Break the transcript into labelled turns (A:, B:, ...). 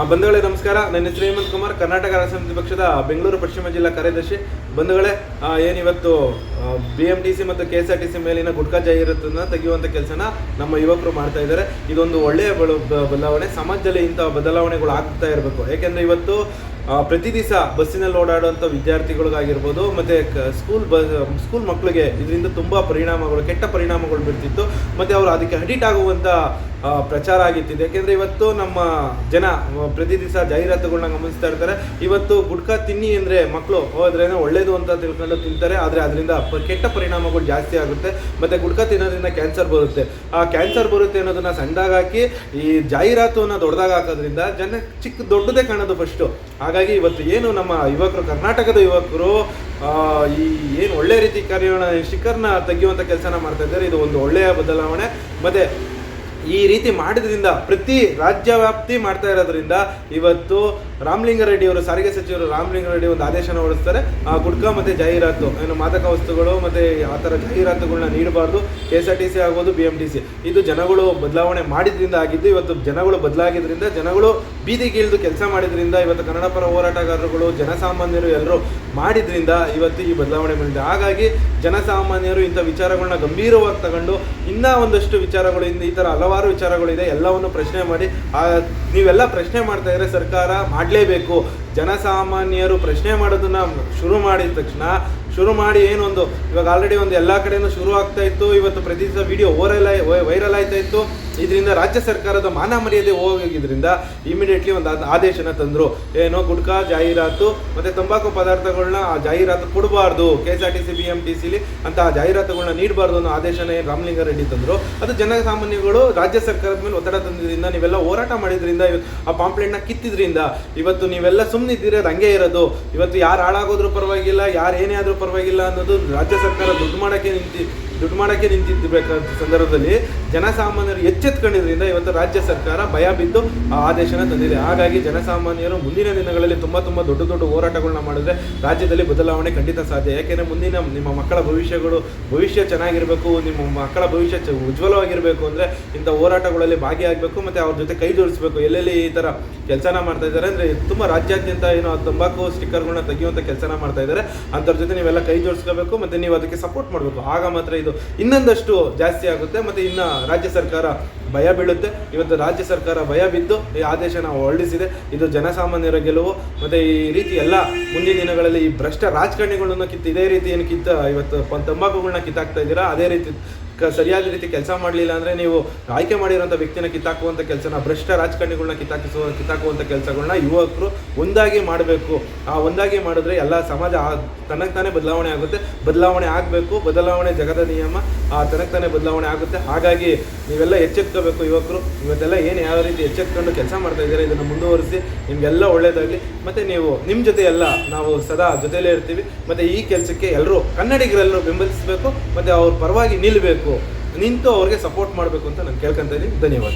A: ಬಂಧುಗಳೇ, ನಮಸ್ಕಾರ. ನನ್ನ ಹೆಸರು ಹೇಮಂತ್ ಕುಮಾರ್. ಕರ್ನಾಟಕ ಸಮಿತಿ ಪಕ್ಷದ ಬೆಂಗಳೂರು ಪಶ್ಚಿಮ ಜಿಲ್ಲಾ ಕಾರ್ಯದರ್ಶಿ. ಬಂಧುಗಳೇ ಏನಿವತ್ತು ಬಿ ಎಂ ಟಿ ಸಿ ಮತ್ತು K S R T C ಮೇಲಿನ ಗುಟ್ಕಾ ಜಾಹೀರಾತನ್ನ ತೆಗೆಯುವಂಥ ಕೆಲಸನ ನಮ್ಮ ಯುವಕರು ಮಾಡ್ತಾ ಇದ್ದಾರೆ. ಇದೊಂದು ಒಳ್ಳೆಯ ಬದಲಾವಣೆ. ಸಮಾಜದಲ್ಲಿ ಇಂಥ ಬದಲಾವಣೆಗಳು ಆಗ್ತಾ ಇರಬೇಕು. ಏಕೆಂದರೆ ಇವತ್ತು ಪ್ರತಿ ದಿವಸ ಬಸ್ಸಿನಲ್ಲಿ ಓಡಾಡುವಂಥ ವಿದ್ಯಾರ್ಥಿಗಳಿಗಾಗಿರ್ಬೋದು, ಮತ್ತು ಸ್ಕೂಲ್ ಬ ಸ್ಕೂಲ್ ಮಕ್ಕಳಿಗೆ ಇದರಿಂದ ತುಂಬ ಪರಿಣಾಮಗಳು, ಕೆಟ್ಟ ಪರಿಣಾಮಗಳು ಬೀರ್ತಿತ್ತು ಮತ್ತು ಅವರು ಅದಕ್ಕೆ ಅಡಿಟ್ ಆಗುವಂಥ ಪ್ರಚಾರ ಆಗಿತ್ತಿದೆ. ಯಾಕೆಂದರೆ ಇವತ್ತು ನಮ್ಮ ಜನ ಪ್ರತಿ ದಿವಸ ಜಾಹೀರಾತುಗಳನ್ನ ಗಮನಿಸ್ತಾ ಇರ್ತಾರೆ. ಇವತ್ತು ಗುಡ್ಕ ತಿನ್ನಿ ಅಂದರೆ ಮಕ್ಕಳು ಹೋದ್ರೇನೆ ಒಳ್ಳೇದು ಅಂತ ತಿಳ್ಕೊಂಡು ತಿಂತಾರೆ. ಆದರೆ ಅದರಿಂದ ಕೆಟ್ಟ ಪರಿಣಾಮಗಳು ಜಾಸ್ತಿ ಆಗುತ್ತೆ. ಮತ್ತು ಗುಡ್ಕ ತಿನ್ನೋದ್ರಿಂದ ಕ್ಯಾನ್ಸರ್ ಬರುತ್ತೆ. ಆ ಕ್ಯಾನ್ಸರ್ ಬರುತ್ತೆ ಅನ್ನೋದನ್ನು ಸಣ್ಣದಾಗಿ ಈ ಅನ್ನೋ ದೊಡ್ಡದಾಗ ಹಾಕೋದ್ರಿಂದ ಜನ ಚಿಕ್ಕ, ದೊಡ್ಡದೇ ಕಾಣೋದು ಫಸ್ಟು ಹಾಗಾಗಿ ಇವತ್ತು ಏನು ನಮ್ಮ ಯುವಕರು, ಕರ್ನಾಟಕದ ಯುವಕರು ಈ ಏನು ಒಳ್ಳೆ ರೀತಿ ಕಾರ್ಯವನ್ನ ಶಿಖರ್ನ ತೆಗೆಯುವಂಥ ಕೆಲಸನ ಮಾಡ್ತಾ ಇದ್ದಾರೆ. ಇದು ಒಂದು ಒಳ್ಳೆಯ ಬದಲಾವಣೆ. ಮತ್ತೆ ಈ ರೀತಿ ಮಾಡಿದ್ರಿಂದ, ಪ್ರತಿ ರಾಜ್ಯ ವ್ಯಾಪ್ತಿ ಮಾಡ್ತಾ ಇರೋದ್ರಿಂದ ಇವತ್ತು ರಾಮಲಿಂಗಾರೆಡ್ಡಿ ಅವರು, ಸಾರಿಗೆ ಸಚಿವರು ರಾಮಲಿಂಗಾರೆಡ್ಡಿ ಒಂದು ಆದೇಶನ ಹೊರಡಿಸ್ತಾರೆ. ಆ ಗುಡ್ಕಾ ಮತ್ತು ಜಾಹೀರಾತು, ಏನು ಮಾದಕ ವಸ್ತುಗಳು ಮತ್ತು ಆ ಥರ ಜಾಹೀರಾತುಗಳನ್ನ ನೀಡಬಾರ್ದು. K S R T C ಆಗ್ಬೋದು ಬಿ ಎಂ ಟಿ ಸಿ ಇದು ಜನಗಳು ಬದಲಾವಣೆ ಮಾಡಿದ್ರಿಂದ ಆಗಿದ್ದು, ಇವತ್ತು ಜನಗಳು ಬದಲಾಗಿದ್ರಿಂದ, ಜನಗಳು ಬೀದಿಗಿಳಿದು ಕೆಲಸ ಮಾಡಿದ್ರಿಂದ, ಇವತ್ತು ಕನ್ನಡ ಪರ ಹೋರಾಟಗಾರರುಗಳು, ಜನಸಾಮಾನ್ಯರು ಎಲ್ಲರೂ ಮಾಡಿದ್ರಿಂದ ಇವತ್ತು ಈ ಬದಲಾವಣೆ ಬಂದಿದೆ. ಹಾಗಾಗಿ ಜನಸಾಮಾನ್ಯರು ಇಂಥ ವಿಚಾರಗಳನ್ನ ಗಂಭೀರವಾಗಿ ತಗೊಂಡು, ಇನ್ನೂ ಒಂದಷ್ಟು ವಿಚಾರಗಳು ಈ ಥರ ಹಲವಾರು ವಿಚಾರಗಳಿದೆ, ಎಲ್ಲವನ್ನು ಪ್ರಶ್ನೆ ಮಾಡಿ ನೀವೆಲ್ಲ ಪ್ರಶ್ನೆ ಮಾಡ್ತಾ ಇದ್ರೆ ಸರ್ಕಾರ ಮಾಡಲೇಬೇಕು. ಜನಸಾಮಾನ್ಯರು ಪ್ರಶ್ನೆ ಮಾಡೋದನ್ನು ಶುರು ಮಾಡಿದ ತಕ್ಷಣ ಶುರು ಮಾಡಿ ಏನೊಂದು, ಇವಾಗ ಆಲ್ರೆಡಿ ಒಂದು ಎಲ್ಲ ಕಡೆಯೂ ಶುರು ಆಗ್ತಾ ಇತ್ತು. ಇವತ್ತು ಪ್ರತಿ ದಿವಸ ವಿಡಿಯೋ ಓರಲ್ ವೈರಲ್ ಆಯ್ತಾ ಇತ್ತು. ಇದರಿಂದ ರಾಜ್ಯ ಸರ್ಕಾರದ ಮಾನ ಮರ್ಯಾದೆ ಹೋಗಿದ್ರಿಂದ ಇಮಿಡಿಯೇಟ್ಲಿ ಒಂದು ಆದ- ಆದೇಶನ ತಂದರು. ಏನೋ ಗುಡ್ಕಾ ಜಾಹೀರಾತು ಮತ್ತು ತಂಬಾಕು ಪದಾರ್ಥಗಳನ್ನ ಆ ಜಾಹೀರಾತು ಕೊಡಬಾರ್ದು. K S R T C B M T ಸಿಲಿ ಅಂತ ಆ ಜಾಹೀರಾತುಗಳನ್ನ ನೀಡಬಾರ್ದು ಅನ್ನೋ ಆದೇಶನ ಏನು ರಾಮಲಿಂಗಾರೆಡ್ಡಿ ತಂದರು. ಅದು ಜನಸಾಮಾನ್ಯಗಳು ರಾಜ್ಯ ಸರ್ಕಾರದ ಮೇಲೆ ಒತ್ತಡ ತಂದಿದ್ದರಿಂದ ನೀವೆಲ್ಲ ಹೋರಾಟ ಮಾಡಿದ್ರಿಂದ ಆ ಪಾಂಪ್ಲೆಟ್ನ ಕಿತ್ತಿದ್ರಿಂದ ಇವತ್ತು ನೀವೆಲ್ಲ ಸುಮ್ಮನಿದ್ದೀರಿ ಅದು ಹಂಗೆ ಇರೋದು. ಇವತ್ತು ಯಾರು ಹಾಳಾಗೋದ್ರೂ ಪರವಾಗಿಲ್ಲ, ಯಾರು ಏನೇ ಆದರೂ ಪರವಾಗಿಲ್ಲ ಅನ್ನೋದು ರಾಜ್ಯ ಸರ್ಕಾರ ದುಡ್ಡು ಮಾಡೋಕ್ಕೆ ನಿಂತಿ ದುಡ್ಡು ಮಾಡೋಕ್ಕೆ ನಿಂತಿದ್ದಬೇಕಾದ ಸಂದರ್ಭದಲ್ಲಿ ಜನಸಾಮಾನ್ಯರು ಎಚ್ಚೆತ್ಕೊಂಡಿದ್ದರಿಂದ ಇವತ್ತು ರಾಜ್ಯ ಸರ್ಕಾರ ಭಯ ಬಿದ್ದು ಆ ಆದೇಶನ ತಂದಿದೆ. ಹಾಗಾಗಿ ಜನಸಾಮಾನ್ಯರು ಮುಂದಿನ ದಿನಗಳಲ್ಲಿ ತುಂಬ ತುಂಬ ದೊಡ್ಡ ದೊಡ್ಡ ಹೋರಾಟಗಳನ್ನ ಮಾಡಿದ್ರೆ ರಾಜ್ಯದಲ್ಲಿ ಬದಲಾವಣೆ ಖಂಡಿತ ಸಾಧ್ಯ. ಯಾಕೆಂದರೆ ಮುಂದಿನ ನಿಮ್ಮ ಮಕ್ಕಳ ಭವಿಷ್ಯಗಳು, ಭವಿಷ್ಯ ಚೆನ್ನಾಗಿರಬೇಕು, ನಿಮ್ಮ ಮಕ್ಕಳ ಭವಿಷ್ಯ ಉಜ್ವಲವಾಗಿರಬೇಕು ಅಂದರೆ ಇಂಥ ಹೋರಾಟಗಳಲ್ಲಿ ಭಾಗಿಯಾಗಬೇಕು ಮತ್ತು ಅವ್ರ ಜೊತೆ ಕೈ ಜೋಡಿಸಬೇಕು. ಎಲ್ಲೆಲ್ಲಿ ಈ ಥರ ಕೆಲಸನ ಮಾಡ್ತಾ ಇದ್ದಾರೆ ಅಂದರೆ ತುಂಬ ರಾಜ್ಯಾದ್ಯಂತ ಏನು ತಂಬಾಕು ಸ್ಟಿಕ್ಕರ್ಗಳನ್ನ ತೆಗೆಯುವಂಥ ಕೆಲಸನ ಮಾಡ್ತಾ ಇದ್ದಾರೆ. ಅಂಥವ್ರ ಜೊತೆ ನೀವೆಲ್ಲ ಕೈ ಜೋಡಿಸ್ಕೋಬೇಕು ಮತ್ತು ನೀವು ಅದಕ್ಕೆ ಸಪೋರ್ಟ್ ಮಾಡಬೇಕು. ಆಗ ಮಾತ್ರ ಇದು ಇನ್ನೊಂದಷ್ಟು ಜಾಸ್ತಿ ಆಗುತ್ತೆ ಮತ್ತು ಇನ್ನು ರಾಜ್ಯ ಸರ್ಕಾರ ಭಯ ಬೀಳುತ್ತೆ. ಇವತ್ತು ರಾಜ್ಯ ಸರ್ಕಾರ ಭಯ ಬಿದ್ದು ಈ ಆದೇಶನ ಹೊರಡಿಸಿದೆ. ಇದು ಜನಸಾಮಾನ್ಯರ ಗೆಲುವು. ಮತ್ತು ಈ ರೀತಿ ಎಲ್ಲ ಮುಂದಿನ ದಿನಗಳಲ್ಲಿ ಈ ಭ್ರಷ್ಟ ರಾಜಕಾರಣಿಗಳನ್ನು ಕಿತ್ತು ಇದೇ ರೀತಿ ಏನು ಕಿತ್ತ ಇವತ್ತು ತಂಬಾಕುಗಳನ್ನ ಕಿತ್ತಾಕ್ತಾ ಇದ್ದೀರಾ? ಅದೇ ರೀತಿ ಕ ಸರಿಯಾದ ರೀತಿ ಕೆಲಸ ಮಾಡಲಿಲ್ಲ ಅಂದರೆ ನೀವು ಆಯ್ಕೆ ಮಾಡಿರೋಂಥ ವ್ಯಕ್ತಿನ ಕಿತ್ತಾಕುವಂಥ ಕೆಲಸನ, ಭ್ರಷ್ಟ ರಾಜಕಾರಣಿಗಳನ್ನ ಕಿತ್ತಾಕಿಸುವ ಕಿತ್ತಾಕುವಂಥ ಕೆಲಸಗಳನ್ನ ಯುವಕರು ಒಂದಾಗಿ ಮಾಡಬೇಕು. ಆ ಒಂದಾಗಿ ಮಾಡಿದ್ರೆ ಎಲ್ಲ ಸಮಾಜ ತನಗೆ ತಾನೇ ಬದಲಾವಣೆ ಆಗುತ್ತೆ. ಬದಲಾವಣೆ ಆಗಬೇಕು, ಬದಲಾವಣೆ ಜಗದ ನಿಯಮ ಆ ತನಗೆ ತಾನೇ ಬದಲಾವಣೆ ಆಗುತ್ತೆ. ಹಾಗಾಗಿ ನೀವೆಲ್ಲ ಎಚ್ಚೆತ್ಕೋಬೇಕು ಯುವಕರು. ಇವತ್ತೆಲ್ಲ ಏನು ಯಾವ ರೀತಿ ಎಚ್ಚೆತ್ಕೊಂಡು ಕೆಲಸ ಮಾಡ್ತಾ ಇದ್ದಾರೆ ಇದನ್ನು ಮುಂದುವರಿಸಿ, ನಿಮಗೆಲ್ಲ ಒಳ್ಳೆಯದಾಗಲಿ ಮತ್ತು ನೀವು ನಿಮ್ಮ ಜೊತೆ ಎಲ್ಲ ನಾವು ಸದಾ ಜೊತೆಯಲ್ಲೇ ಇರ್ತೀವಿ. ಮತ್ತು ಈ ಕೆಲಸಕ್ಕೆ ಎಲ್ಲರೂ ಕನ್ನಡಿಗರೆಲ್ಲರೂ ಬೆಂಬಲಿಸಬೇಕು. ಮತ್ತು ಅವ್ರ ಪರವಾಗಿ ನಿಲ್ಲಬೇಕು ನಿಂತು ಅವ್ರಿಗೆ ಸಪೋರ್ಟ್ ಮಾಡಬೇಕು ಅಂತ ನಾನು ಕೇಳ್ಕೊತಾ ಇದ್ದೀನಿ. ಧನ್ಯವಾದ.